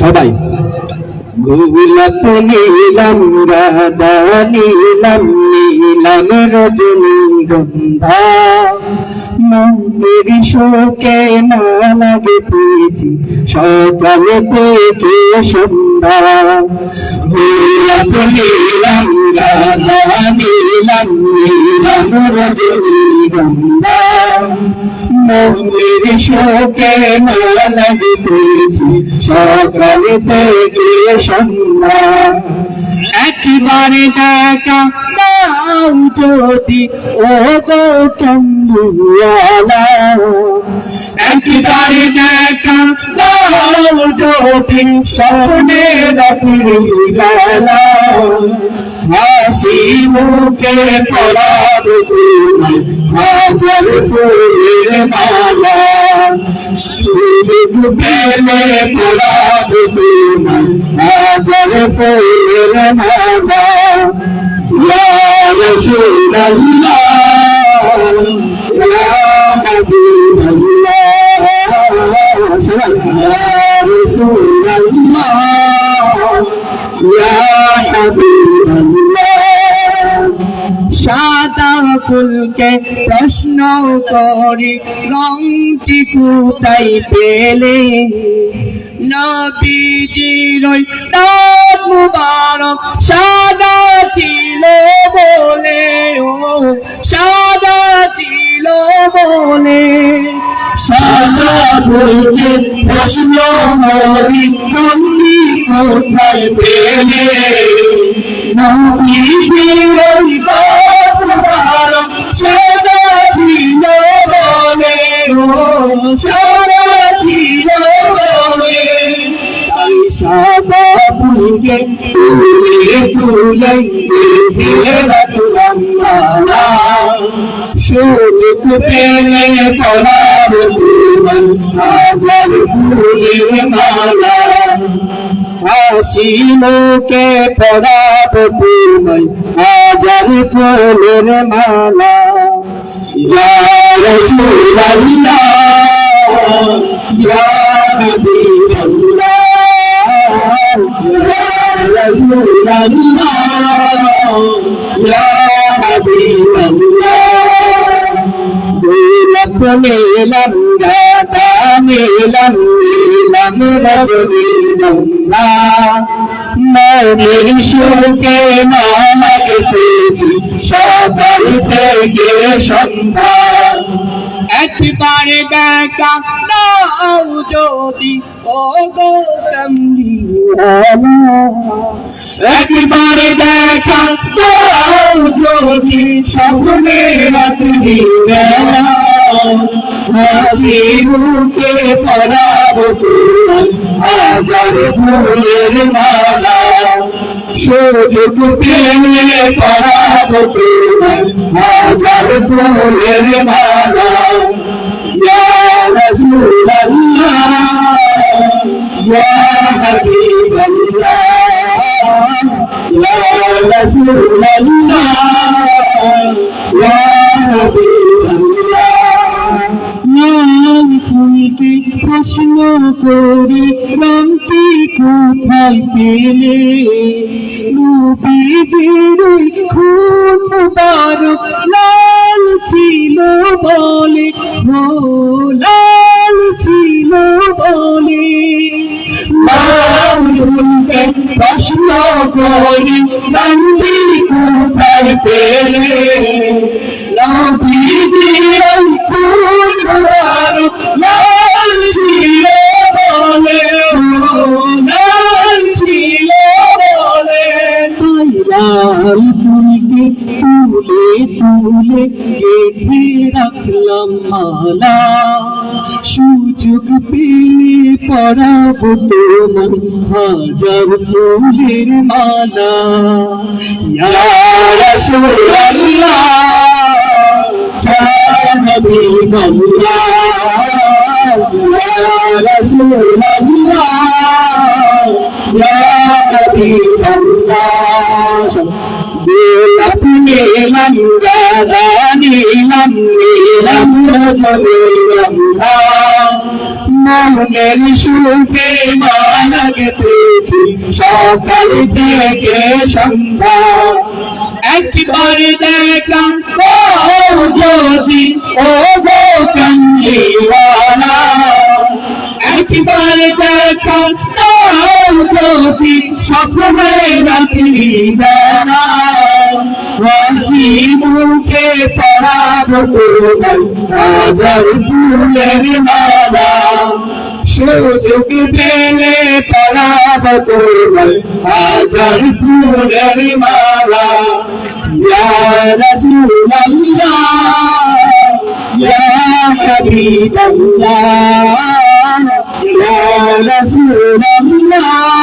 সবাই। গোলাপ নীলাম রাধা নীলাম নীলাম রজনী গন্ধা মনের শোকে না লাগে পেয়েছি সকাল থেকে সন্ধ্যা গোলাপ নীলাম রাধা নীলাম নীলাম রজনী গন্ধা মনের শোকে না লাগে সন্ধ্যা একবারে দেখা দাও যদি ও গো চন্দ্রিয়ালা একবারে দাও যদি স্বপ্নে হাসি মুখে পড়াবো হাজার ফুলের পেলে পড়াবো তোমায় হাজার ফুলের মালা ইয়া রাসূলুল্লাহ ইয়া হাবিবাল্লাহ ইয়া রাসূলুল্লাহ ইয়া হাবিবাল্লাহ সাদা ফুলকে প্রশ্ন করি, রংটি কোথায় পেলে? নবীজির ওই দাঁত মুবারক সাদা ছিল বলে, ও সাদা ছিল বলে। সাদা ফুলকে প্রশ্ন করি, রংটি কোথায় পেলে? নবীজির সুযোগ পেলে ফুলের মালা হাসি মুখে পড়াব তোমায় হাজার ফুলের মালা ইয়া রাসূলুল্লাহ ইয়া হাবিবাল্লাহ রাসূলুল্লাহ ইয়া হাবিবাল্লাহ গোলাপ নীলাম রাধা নীলাম নীলাম রজনী গঙ্গা মনের সুখে মামাকে পেয়েছি সকাল থেকে সন্ধ্যা একবারে দেখা দাও যদি, ও গৌতম একবারে দেখা দাও যদি, স্বপ্নে রাত্রি হাসি মুখে পড়াব তোমায় হাজার মালা। সুযোগ পেলে পড়াব হাজার ফুলের মালা ইয়া রাসূলুল্লাহ ইয়া হাবিবাল্লাহ ইয়া রাসূলুল্লাহ ইয়া প্রশ্ন করি রংটি কোথায় পেলে? নবীজির খুন মুবারক লাল ছিল বলে ও লাল ছিল বলে। প্রশ্ন করি রংটি কোথায় পেলে? নবীজির রাখলাম মালা। সুযোগ পেলে পড়াব তোমার হাজার ফুলের মালা। মনের সুখে মালা গেতেছি সকাল থেকে সন্ধ্যা একবার দেখা ও যদি ও গো কঞ্জিওয়ালা একবার দেখা ও যদি রাত্রি বেলা হাসি মুখে পড়াব হাজার ফুলের মালা। সুযোগ পেলে পড়াব হাজার ফুলের মালা। ইয়া রাসূলুল্লাহ, ইয়া হাবিবাল্লাহ Mevlasını öğrendiler.